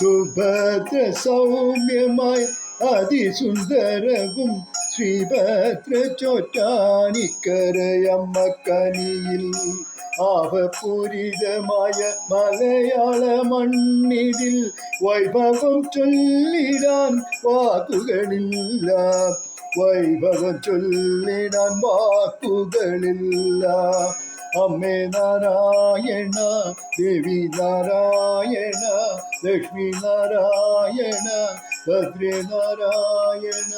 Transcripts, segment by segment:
സുഭദ്ര സൗമ്യമായി അതിസുന്ദരവും ശ്രീഭദ്ര ചോറ്റാനിക്കരയമ്മക്കനിയിൽ ആവപൂരിതമായ മലയാള മണ്ണിതിൽ വൈഭവം ചൊല്ലിടാൻ വാക്കുകളില്ല. വൈഭവം ചൊല്ലിടാൻ വാക്കുകളില്ല. അമ്മേ നാരായണ ദേവി നാരായണ ലക്ഷ്മി നാരായണ ഭദ്രേ നാരായണ.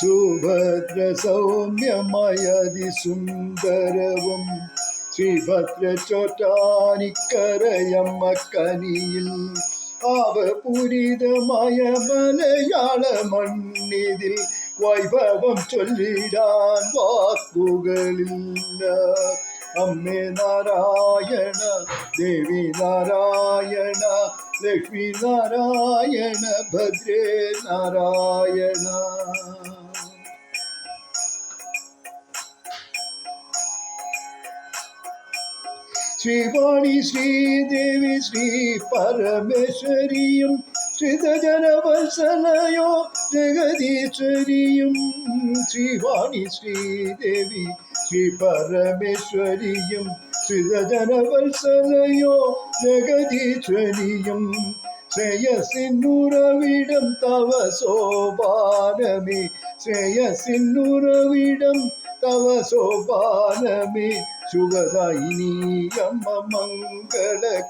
സുഭദ്ര സൗമ്യമയതി സുന്ദരവും ശ്രീഭദ്ര ചോറ്റാനിക്കരയമ്മ കനിയിൽ ആവപൂരിതമായ മലയാള മണ്ണിതിൽ വൈഭവം ചൊല്ലിടാൻ വാക്കുകളില്ല. അമ്മേ നാരായണ ദേവി നാരായണ ലക്ഷ്മി നാരായണ ഭദ്രേ നാരായണ. ശ്രീവാണി ശ്രീദേവി ശ്രീ പരമേശ്വരിയും ശ്രിതജനവത്സലയോ ജഗദീശ്വരിയും ശ്രീവാണി ശ്രീദേവി ശ്രീ പരമേശ്വരിയും ശ്രിതജനവത്സലയോ ജഗദീശ്വരിയും ശ്രേയസിന്നുറവിടം തവ സോപാനമേ ശ്രേയസിന്നുറവിടം തവ സോപാനമേ ശുഭദായിനി അമ്മ മംഗളകാരിണിയും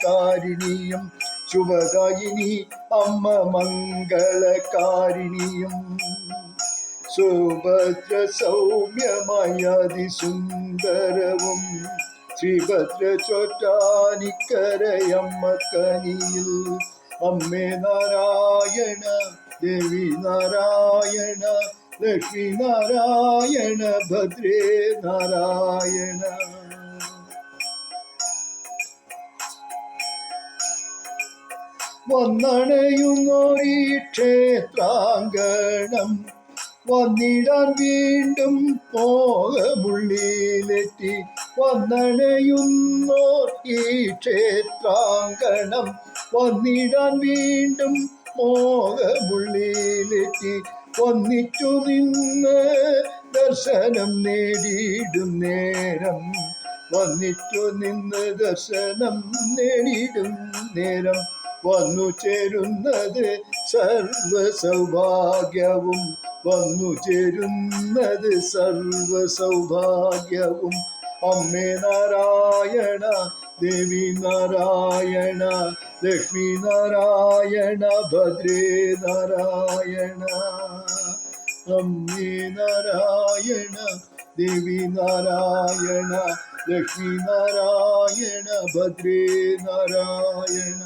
ശുഭകായിനി അമ്മ മംഗളകാരിണിയും സുഭദ്ര സൗമ്യമായ അതിസുന്ദരവും ശ്രീഭദ്ര ചോറ്റാനിക്കരയമ്മ കനിയിൽ അമ്മേ നാരായണ ദേവി നാരായണ ലക്ഷ്മി നാരായണ ഭദ്രേ നാരായണ. വന്നണയുന്നോരീ ക്ഷേത്രാങ്കണം. വന്നിടാൻ വീണ്ടും മോഹമുള്ളിലെത്തി വന്നണയുന്നോ ഈ ക്ഷേത്രാങ്കണം. വന്നിടാൻ വീണ്ടും മോഹമുള്ളിലെത്തി ഒന്നിച്ചു നിന്ന് ദർശനം നേടിയിടും നേരം. വന്നിച്ചു നിന്ന് ദർശനം നേടിയിടും നേരം. വന്നു ചേരുന്നത് സർവ സൗഭാഗ്യവും വന്നു ചേരുന്നത് സർവ സൗഭാഗ്യവും അമ്മേ നാരായണ ദേവി നാരായണ ലക്ഷ്മി നാരായണ ഭദ്രേ നാരായണ. അമ്മേ നാരായണ ദേവി നാരായണ ലക്ഷ്മി നാരായണ ഭദ്രേ നാരായണ.